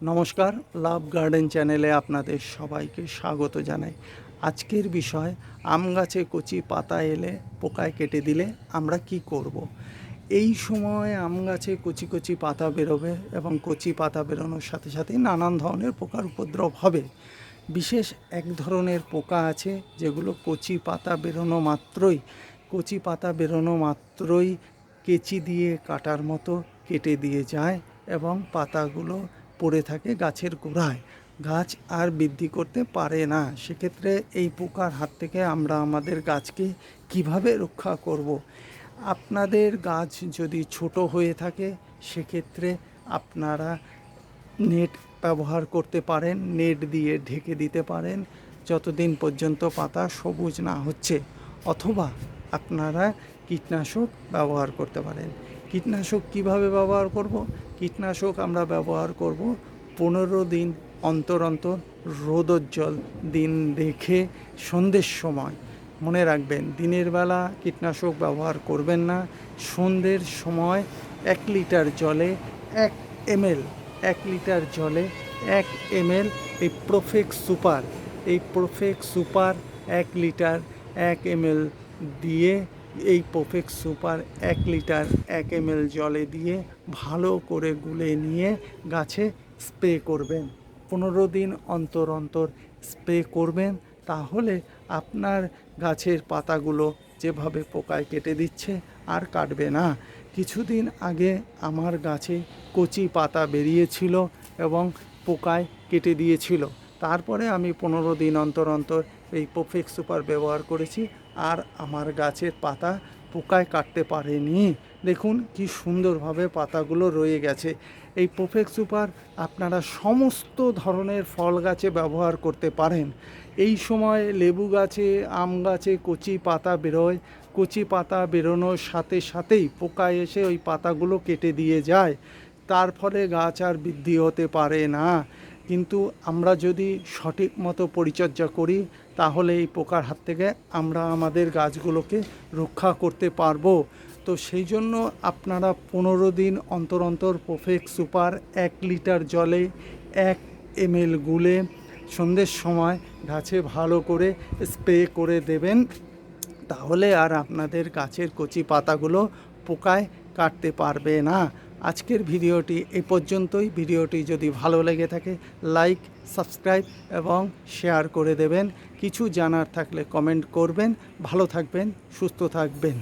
নমস্কার, লাভ গার্ডেন চ্যানেলে আপনাদের সবাইকে স্বাগত জানাই আজকের বিষয়, আম গাছে কচি পাতা এলে পোকায় কেটে দিলে আমরা কি করব। এই সময় আম গাছে কচি কচি পাতা বেরোবে এবং কচি পাতা বেরোনোর সাথে সাথে নানান ধরনের পোকার উপদ্রব হবে বিশেষ এক ধরনের পোকা আছে যেগুলো কচি পাতা বেরোনো মাত্রই, কচি পাতা বেরোনো মাত্রই কেচি দিয়ে কাটার মতো কেটে দিয়ে যায় এবং পাতাগুলো পড়ে থাকে গাছের গোড়ায়। গাছ আর বৃদ্ধি করতে পারে না। সেক্ষেত্রে এই পোকার হাত থেকে আমরা আমাদের গাছকে কীভাবে রক্ষা করব। আপনাদের গাছ যদি ছোট হয়ে থাকে, সেক্ষেত্রে আপনারা নেট ব্যবহার করতে পারেন, নেট দিয়ে ঢেকে দিতে পারেন। যতদিন পর্যন্ত পাতা সবুজ না হচ্ছে, অথবা আপনারা কীটনাশক ব্যবহার করতে পারেন। কীটনাশক কীভাবে ব্যবহার করব? কীটনাশক আমরা ব্যবহার করব পনেরো দিন অন্তর অন্তর রোদোজ্জ্বল, দিন দেখে সন্ধ্যের সময়। মনে রাখবেন, দিনের বেলা কীটনাশক ব্যবহার করবেন না। সন্ধ্যের সময় এক লিটার জলে এক এমএল, এক লিটার জলে এক এমএল এই প্রোফেক্স সুপার, এই প্রোফেক্স সুপার এক লিটার, এক এমএল দিয়ে এই প্রোফেক্স সুপার এক লিটার এক এমএল জলে দিয়ে ভালো করে গুলে নিয়ে গাছে স্প্রে করবেন। পনেরো দিন অন্তর অন্তর স্প্রে করবেন, তাহলে আপনার গাছের পাতাগুলো যেভাবে পোকায় কেটে দিচ্ছে আর কাটবে না। কিছুদিন আগে আমার গাছে কচি পাতা বেরিয়েছিল এবং পোকায় কেটে দিয়েছিল। তারপরে আমি পনেরো দিন অন্তর অন্তর এই প্রোফেক্স সুপার ব্যবহার করেছি আর আমার গাছের পাতা পোকায় কাটতে পারেনি। দেখুন কি সুন্দরভাবে পাতাগুলো রয়ে গেছে। এই প্রোফেক্স সুপার আপনারা সমস্ত ধরনের ফল গাছে ব্যবহার করতে পারেন। এই সময় লেবু গাছে, আম গাছে কচি পাতা বেরোয়। কচি পাতা বেরোনোর সাথে সাথেই পোকা এসে ওই পাতাগুলো কেটে দিয়ে যায়। তার ফলে গাছ আর বৃদ্ধি হতে পারে না। কিন্তু আমরা যদি সঠিক মতো পরিচর্যা করি, তাহলে এই পোকার হাত থেকে আমরা আমাদের গাছগুলোকে রক্ষা করতে পারব। তো সেই জন্য আপনারা পনেরো দিন অন্তর অন্তর প্রোফেক সুপার এক লিটার জলে এক এমএল গুলে সন্ধ্যের সময় গাছে ভালো করে স্প্রে করে দেবেন। তাহলে আর আপনাদের গাছের কচি পাতাগুলো পোকায় কাটতে পারবে না। আজকের ভিডিওটি এই পর্যন্তই। ভিডিওটি যদি ভালো লেগে থাকে, লাইক, সাবস্ক্রাইব এবং শেয়ার করে দেবেন। কিছু জানার থাকলে কমেন্ট করবেন। ভালো থাকবেন, সুস্থ থাকবেন।